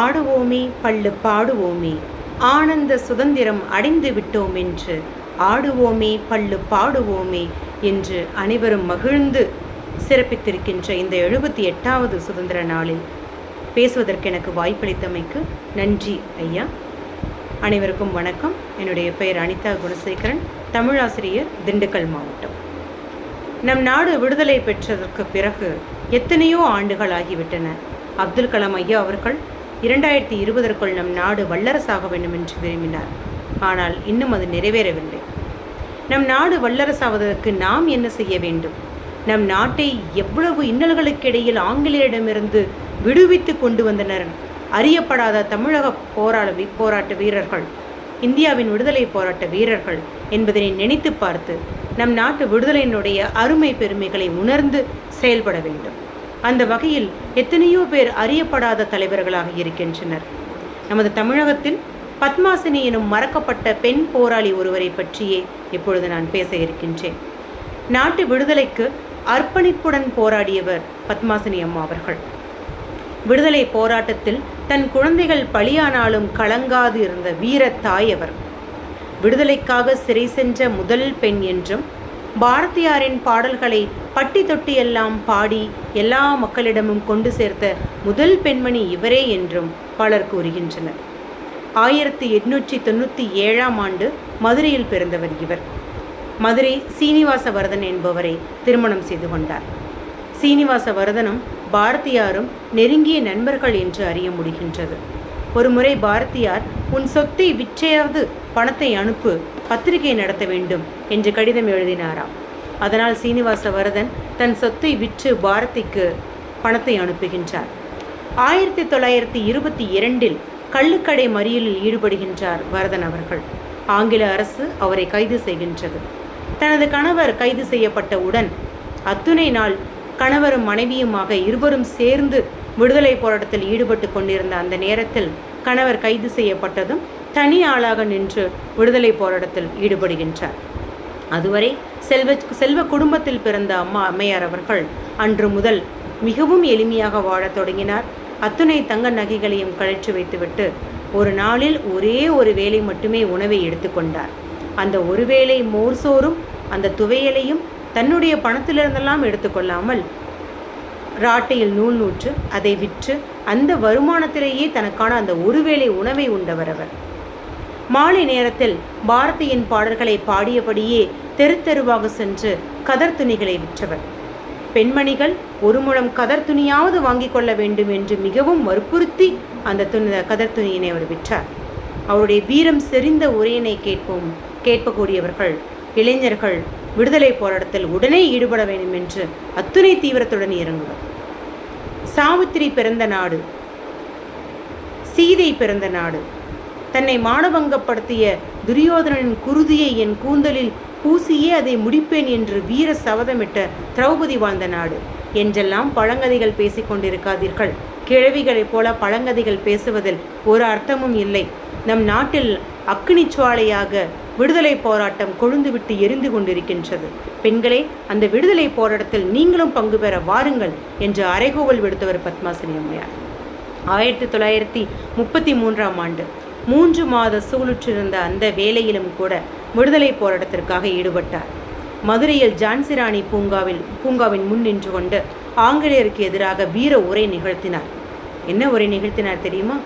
ஆடுவோமே பள்ளு பாடுவோமே. ஆனந்த சுதந்திரம் அடைந்து விட்டோம் என்று ஆடுவோமே பள்ளு பாடுவோமே என்று அனைவரும் மகிழ்ந்து சிறப்பித்திருக்கின்ற இந்த எழுபத்தி எட்டாவது சுதந்திர நாளில் பேசுவதற்கு எனக்கு வாய்ப்பளித்தமைக்கு நன்றி ஐயா. அனைவருக்கும் வணக்கம். என்னுடைய பெயர் அனிதா குணசேகரன் தமிழாசிரியர் திண்டுக்கல் மாவட்டம். நம் நாடு விடுதலை பெற்றதற்கு பிறகு எத்தனையோ ஆண்டுகள் ஆகிவிட்டன. அப்துல் கலாம் ஐயா அவர்கள் இரண்டாயிரத்தி இருபதற்குள் நம் நாடு வல்லரசாக வேண்டும் என்று விரும்பினார். ஆனால் இன்னும் அது நிறைவேறவில்லை. நம் நாடு வல்லரசாவதற்கு நாம் என்ன செய்ய வேண்டும்? நம் நாட்டை எவ்வளவு இன்னல்களுக்கிடையில் ஆங்கிலேயரிடமிருந்து விடுவித்து கொண்டு வந்தனர் அறியப்படாத தமிழக போராட போராட்ட வீரர்கள் இந்தியாவின் விடுதலை போராட்ட வீரர்கள் என்பதனை நினைத்து பார்த்து நம் நாட்டு விடுதலையினுடைய அருமை பெருமைகளை உணர்ந்து செயல்பட வேண்டும். அந்த வகையில் எத்தனையோ பேர் அறியப்படாத தலைவர்களாக இருக்கின்றனர். நமது தமிழகத்தில் பத்மாசினி எனும் மறக்கப்பட்ட பெண் போராளி ஒருவரை பற்றியே இப்பொழுது நான் பேச இருக்கின்றேன். நாட்டு விடுதலைக்கு அர்ப்பணிப்புடன் போராடியவர் பத்மாசினி அம்மா அவர்கள். விடுதலை போராட்டத்தில் தன் குழந்தைகள் பலியானாலும் கலங்காது இருந்த வீர தாய் அவர். விடுதலைக்காக சிறை சென்ற முதல் பெண் என்றும் பாரதியாரின் பாடல்களை பட்டி தொட்டி எல்லாம் பாடி எல்லா மக்களிடமும் கொண்டு சேர்த்த முதல் பெண்மணி இவரே என்றும் பலர் கூறுகின்றனர். ஆயிரத்தி எட்நூற்றி தொண்ணூற்றி ஏழாம் ஆண்டு மதுரையில் பிறந்தவர் இவர். மதுரை சீனிவாசவர்தன் என்பவரை திருமணம் செய்து கொண்டார். சீனிவாசவர்தனும் பாரதியாரும் நெருங்கிய நண்பர்கள் என்று அறிய முடிகின்றது. ஒருமுறை பாரதியார் உன் சொத்தை விற்றையாவது பணத்தை அனுப்பு பத்திரிகை நடத்த வேண்டும் என்று கடிதம் எழுதினாராம். அதனால் சீனிவாச வரதன் தன் சொத்தை விற்று பாரதிக்கு பணத்தை அனுப்புகின்றார். ஆயிரத்தி தொள்ளாயிரத்தி இருபத்தி இரண்டில் கள்ளுக்கடை மறியலில் ஈடுபடுகின்றார் வரதன் அவர்கள். ஆங்கில அரசு அவரை கைது செய்கின்றது. தனது கணவர் கைது செய்யப்பட்டவுடன் அத்துணை நாள் கணவரும் மனைவியுமாக இருவரும் சேர்ந்து விடுதலை போராட்டத்தில் ஈடுபட்டு கொண்டிருந்த அந்த நேரத்தில் கணவர் கைது செய்யப்பட்டதும் தனி ஆளாக நின்று விடுதலை போராட்டத்தில் ஈடுபடுகின்றார். அதுவரை செல்வ செல்வ குடும்பத்தில் பிறந்த அம்மா அம்மையார் அவர்கள் அன்று முதல் மிகவும் எளிமையாக வாழத் தொடங்கினார். அத்துணை தங்க நகைகளையும் கழற்றி வைத்துவிட்டு ஒரு நாளில் ஒரே ஒரு வேளை மட்டுமே உணவை எடுத்துக்கொண்டார் அந்த ஒரு வேளை மோர் சோறும் அந்த துவையலையும் தன்னுடைய பணத்திலிருந்தெல்லாம் எடுத்துக்கொள்ளாமல் ராட்டையில் நூல் நூற்று அதை விற்று அந்த வருமானத்திலேயே தனக்கான அந்த ஒருவேளை உணவை உண்டவர் அவர். மாலை நேரத்தில் பாரதியின் பாடல்களை பாடியபடியே தெரு தெருவாக சென்று கதர் துணிகளை விற்றவர். பெண்மணிகள் ஒரு முழம் கதர் துணியாவது வாங்கிக் கொள்ள வேண்டும் என்று மிகவும் வற்புறுத்தி அந்த துணி கதர் துணியினை அவர் விற்றார். அவருடைய வீரம் செறிந்த உரையினை கேட்போம் கேட்பக்கூடியவர்கள் இளைஞர்கள் விடுதலை போராட்டத்தில் உடனே ஈடுபட வேண்டும் என்று அத்துணை தீவிரத்துடன் இறங்குவர். சாவித்திரி பிறந்த நாடு. சீதை பிறந்த நாடு. தன்னை மானபங்கப்படுத்திய துரியோதனனின் குருதியை என் கூந்தலில் பூசியே அதை முடிப்பேன் என்று வீர சபதமிட்ட திரௌபதி வாழ்ந்த நாடு. என்றெல்லாம் பழங்கதைகள் பேசிக் கொண்டிருக்காதீர்கள் கிழவிகளைப் போல பழங்கதைகள் பேசுவதில் ஒரு அர்த்தமும் இல்லை. நம் நாட்டில் அக்னி சுவாலையாக விடுதலை போராட்டம் கொழுந்துவிட்டு எரிந்து கொண்டிருக்கின்றது. பெண்களே அந்த விடுதலை போராட்டத்தில் நீங்களும் பங்கு பெற வாருங்கள் என்று அறைகோவல் விடுத்தவர் பத்மாசினி அம்மையார். ஆயிரத்தி தொள்ளாயிரத்தி முப்பத்தி மூன்றாம் ஆண்டு மூன்று மாத சூழுற்றிருந்த அந்த வேலையிலும் கூட விடுதலை போராட்டத்திற்காக ஈடுபட்டார். மதுரையில் ஜான்சிராணி பூங்காவில் பூங்காவின் முன் நின்று கொண்டு ஆங்கிலேயருக்கு எதிராக வீர உரை நிகழ்த்தினார். என்ன உரை நிகழ்த்தினார் தெரியுமா?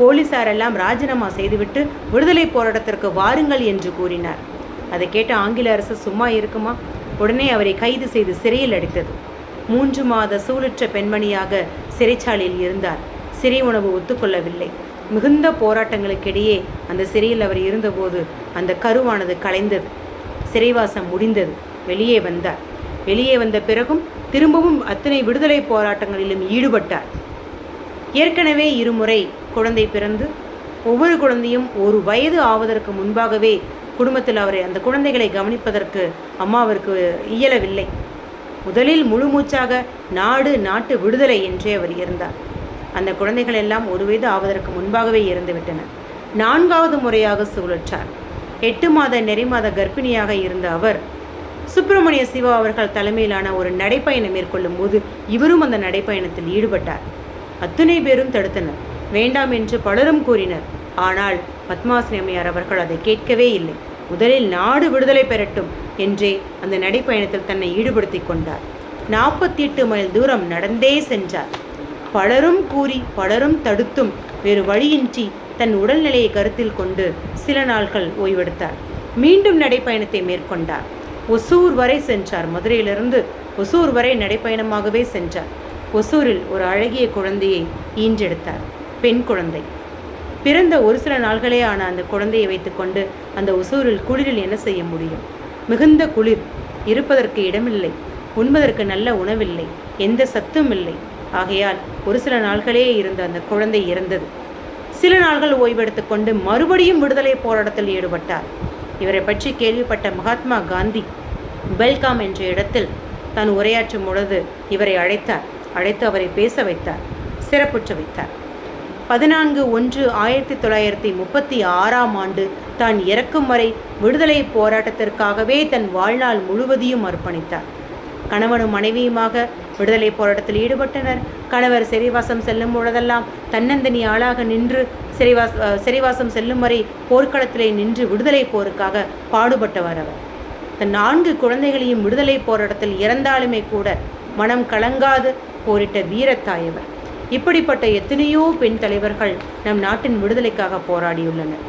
போலீசாரெல்லாம் ராஜினாமா செய்துவிட்டு விடுதலை போராட்டத்திற்கு வாருங்கள் என்று கூறினார். அதை கேட்ட ஆங்கில அரசு சும்மா இருக்குமா? உடனே அவரை கைது செய்து சிறையில் அடைத்தது. மூன்று மாத சூழற்ற பெண்மணியாக சிறைச்சாலையில் இருந்தார். சிறை உணவு ஒத்துக்கொள்ளவில்லை. மிகுந்த போராட்டங்களுக்கிடையே அந்த சிறையில் அவர் இருந்தபோது அந்த கருவானது கலைந்தது. சிறைவாசம் முடிந்தது. வெளியே வந்தார். வெளியே வந்த பிறகும் திரும்பவும் அத்தனை விடுதலை போராட்டங்களிலும் ஈடுபட்டார். ஏற்கனவே இருமுறை குழந்தை பிறந்து ஒவ்வொரு குழந்தையும் ஒரு வயது ஆவதற்கு முன்பாகவே குடும்பத்தில் அவரை அந்த குழந்தைகளை கவனிப்பதற்கு அம்மாவிற்கு இயலவில்லை. முதலில் முழு மூச்சாக நாடு நாட்டு விடுதலை என்றே அவர் இருந்தார். அந்த குழந்தைகள் எல்லாம் ஒரு வயது ஆவதற்கு முன்பாகவே இறந்துவிட்டன. நான்காவது முறையாக சூழற்றார். எட்டு மாத நெறிமாத கர்ப்பிணியாக இருந்த அவர் சுப்பிரமணிய சிவா அவர்கள் தலைமையிலான ஒரு நடைப்பயணம் மேற்கொள்ளும் போது இவரும் அந்த நடைப்பயணத்தில் ஈடுபட்டார். அத்துணை பேரும் தடுத்தனர். வேண்டாம் என்று பலரும் கூறினர். ஆனால் பத்மாசினி அம்மையார் அவர்கள் அதை கேட்கவே இல்லை. முதலில் நாடு விடுதலை பெறட்டும் என்றே அந்த நடைப்பயணத்தில் தன்னை ஈடுபடுத்திக் கொண்டார். நாற்பத்தி எட்டு மைல் தூரம் நடந்தே சென்றார். பலரும் கூறி பலரும் தடுத்தும் வேறு வழியின்றி தன் உடல்நிலையை கருத்தில் கொண்டு சில நாள்கள் ஓய்வெடுத்தார். மீண்டும் நடைப்பயணத்தை மேற்கொண்டார். ஒசூர் வரை சென்றார். மதுரையிலிருந்து ஒசூர் வரை நடைப்பயணமாகவே சென்றார். ஒசூரில் ஒரு அழகிய குழந்தையை ஈன்றெடுத்தார். பெண் குழந்தை. பிறந்த ஒரு சில நாள்களே ஆன அந்த குழந்தையை வைத்துக்கொண்டு அந்த ஒசூரில் குளிரில் என்ன செய்ய முடியும்? மிகுந்த குளிர். இருப்பதற்கு இடமில்லை. உண்பதற்கு நல்ல உணவில்லை. எந்த சத்தும் இல்லை. ஆகையால் ஒரு சில நாள்களே இருந்த அந்த குழந்தை இறந்தது. சில நாள்கள் ஓய்வெடுத்துக்கொண்டு மறுபடியும் விடுதலை போராட்டத்தில் ஈடுபட்டார். இவரை பற்றி கேள்விப்பட்ட மகாத்மா காந்தி பெல்காம் என்ற இடத்தில் தான் உரையாற்றும் பொழுது இவரை அழைத்தார். அழைத்து அவரை பேச வைத்தார் சிறப்புற்ற வைத்தார். பதினான்கு ஒன்று ஆயிரத்தி தொள்ளாயிரத்தி முப்பத்தி ஆறாம் ஆண்டு தான் இறக்கும் வரை விடுதலை போராட்டத்திற்காகவே தன் வாழ்நாள் முழுவதையும் அர்ப்பணித்தார். கணவனும் மனைவியுமாக விடுதலை போராட்டத்தில் ஈடுபட்டனர். கணவர் சிறைவாசம் செல்லும் பொழுதெல்லாம் தன்னந்தனி ஆளாக நின்று சிறைவாச சிறைவாசம் செல்லும் வரை போர்க்களத்திலே நின்று விடுதலை போருக்காக பாடுபட்டவர் அவர். தன் நான்கு குழந்தைகளையும் விடுதலை போராட்டத்தில் இறந்தாலுமே கூட மனம் கலங்காது போரிட்ட வீரத்தாயவர். இப்படிப்பட்ட எத்தனையோ பெண் தலைவர்கள் நம் நாட்டின் விடுதலைக்காக போராடியுள்ளனர்.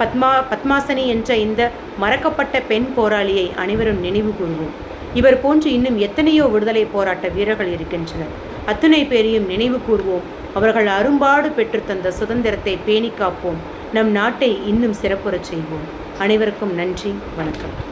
பத்மா பத்மாசனி என்ற இந்த மறக்கப்பட்ட பெண் போராளியை அனைவரும் நினைவு கூறுவோம் இவர் போன்று இன்னும் எத்தனையோ விடுதலை போராட்ட வீரர்கள் இருக்கின்றனர். அத்தனை பேரையும் நினைவு கூறுவோம் அவர்கள் அரும்பாடு பெற்றுத்தந்த சுதந்திரத்தை பேணி காப்போம். நம் நாட்டை இன்னும் சிறப்புறச் செய்வோம். அனைவருக்கும் நன்றி வணக்கம்.